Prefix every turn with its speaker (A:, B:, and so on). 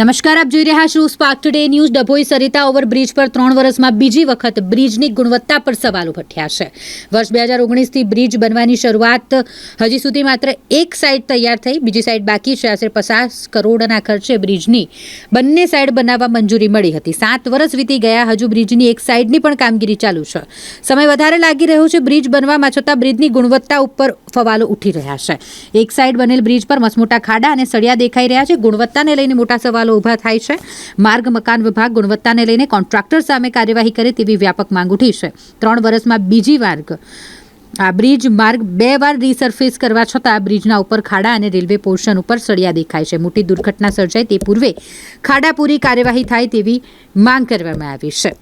A: નમસ્કાર, આપ જોઈ રહ્યા છો spark today news Dabhoi Sarita overbridge પર ત્રણ વર્ષમાં બીજી વખત બ્રિજની ગુણવત્તા પર સવાલ ઉઠ્યા છે. વર્ષ બે હજાર ઓગણીસથી બ્રિજ બનવાની શરૂઆત હજી સુધી માત્ર એક સાઈડ તૈયાર થઈ, બીજી સાઈડ બાકી છે. આશરે પચાસ કરોડના ખર્ચે બ્રિજની બંને સાઈડ બનાવવા મંજૂરી મળી હતી. સાત વર્ષ વીતી ગયા, હજુ બ્રિજની એક સાઈડની પણ કામગીરી ચાલુ છે. સમય વધારે લાગી રહ્યો છે બ્રિજ બનવામાં, છતાં બ્રિજની ગુણવત્તા ઉપર ફવાલો ઉઠી રહ્યા છે. એક સાઈડ બનેલ બ્રિજ પર મસમોટા ખાડા અને સળિયા દેખાઈ રહ્યા છે. ગુણવત્તાને લઈને મોટા સવાલો ઊભા થાય છે. માર્ગ, મકાન વિભાગ ગુણવત્તાને લઈને કોન્ટ્રાક્ટર સામે કાર્યવાહી કરે તેવી વ્યાપક માંગ ઉઠી છે. ત્રણ વર્ષમાં બીજી માર્ગ, આ બ્રિજ માર્ગ બે વાર રીસર્ફેસ કરવા છતાં બ્રિજના ઉપર ખાડા અને રેલવે પોર્શન ઉપર સળિયા દેખાય છે. મોટી દુર્ઘટના સર્જાય તે પૂર્વે ખાડા પૂરી કાર્યવાહી થાય તેવી માંગ કરવામાં આવી છે.